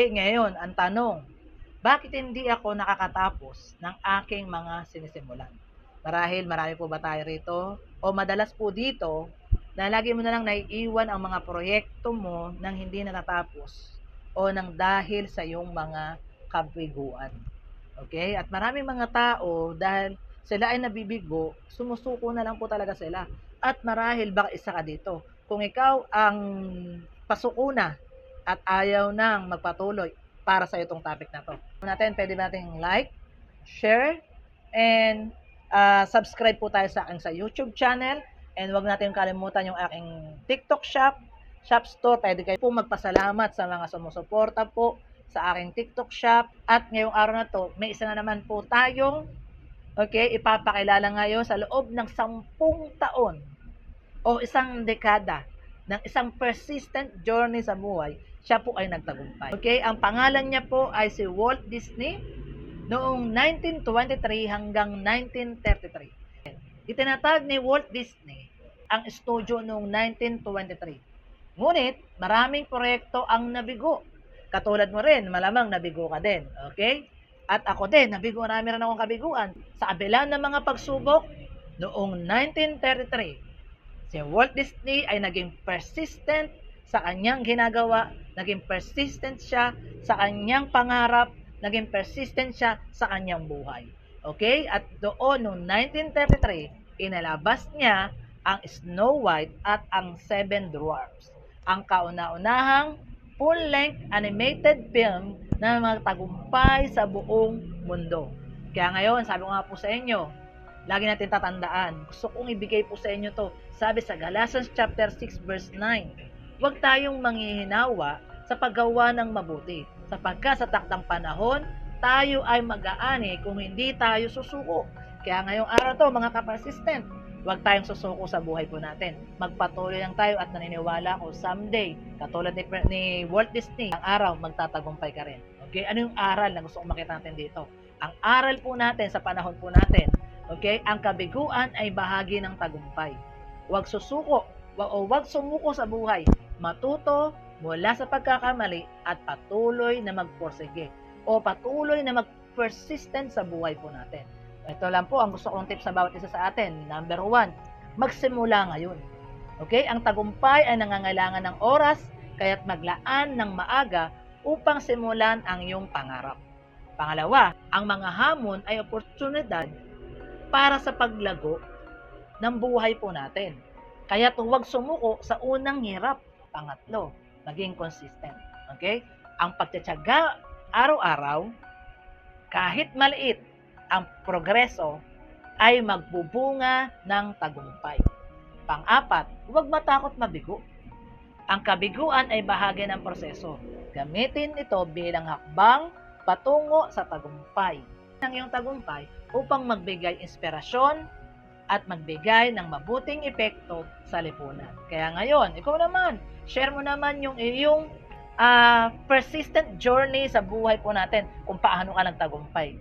Eh, ngayon, ang tanong, bakit hindi ako nakakatapos ng aking mga sinisimulan? Marahil marami po ba tayo rito? O madalas po dito, na lagi mo na lang naiiwan ang mga proyekto mo nang hindi natatapos o nang dahil sa iyong mga kabiguan. Okay? At maraming mga tao, dahil sila ay nabibigo, sumusuko na lang po talaga sila. At marahil baka isa ka dito. Kung ikaw ang pasuko na at ayaw nang magpatuloy para sa itong topic na to. Natin, pwede nating like, share, and uh, subscribe po tayo sa akin sa YouTube channel. And wag natin kalimutan yung aking TikTok shop, shop store. Pwede kayo po magpasalamat sa mga sumusuporta po sa aking TikTok shop. At ngayong araw na to, may isa na naman po tayong okay, ipapakilala ngayon sa loob ng sampung taon o isang dekada ng isang persistent journey sa buhay, siya po ay nagtagumpay. Okay, ang pangalan niya po ay si Walt Disney noong 1923 hanggang 1933. Itinatag ni Walt Disney ang studio noong 1923. Ngunit, maraming proyekto ang nabigo. Katulad mo rin, malamang nabigo ka din. Okay? At ako din, nabigo marami rin akong kabiguan. Sa kabila ng mga pagsubok, noong 1933, si Walt Disney ay naging persistent sa kanyang ginagawa, naging persistent siya sa kanyang pangarap, naging persistent siya sa kanyang buhay. Okay? At doon, noong 1933, inalabas niya ang Snow White at ang Seven Dwarfs. Ang kauna-unahang full-length animated film na magtagumpay sa buong mundo. Kaya ngayon, sabi ko nga po sa inyo, lagi natin tatandaan, gusto kong ibigay po sa inyo to. Sabi sa Galatians chapter 6 verse 9, huwag tayong manghihinawa sa paggawa ng mabuti, sapagkat sa takdang panahon, tayo ay mag-aani kung hindi tayo susuko. Kaya ngayong araw to, mga kapasistent, huwag tayong susuko sa buhay po natin. Magpatuloy lang tayo at naniniwala ko someday, katulad ni, ni Walt Disney, ang araw magtatagumpay ka rin. Okay? Ano yung aral na gusto kong makita natin dito? Ang aral po natin sa panahon po natin, okay, ang kabiguan ay bahagi ng tagumpay. Huwag susuko, o huwag sumuko sa buhay. Matuto mula sa pagkakamali at patuloy na magporsige o patuloy na mag-persistent sa buhay po natin. Ito lang po ang gusto kong tips sa bawat isa sa atin. Number one, magsimula ngayon. Okay? Ang tagumpay ay nangangailangan ng oras, kaya't maglaan ng maaga upang simulan ang iyong pangarap. Pangalawa, ang mga hamon ay oportunidad para sa paglago ng buhay po natin. Kaya huwag sumuko sa unang hirap. Pangatlo, maging consistent. Okay? Ang pagtsatsaga araw-araw, kahit maliit ang progreso, ay magbubunga ng tagumpay. Pang-apat, huwag matakot mabigo. Ang kabiguan ay bahagi ng proseso. Gamitin ito bilang hakbang patungo sa tagumpay. Ang iyong tagumpay upang magbigay inspirasyon at magbigay ng mabuting epekto sa lipunan. Kaya ngayon, ikaw naman, share mo naman yung iyong ah, persistent journey sa buhay po natin kung paano ka nagtagumpay.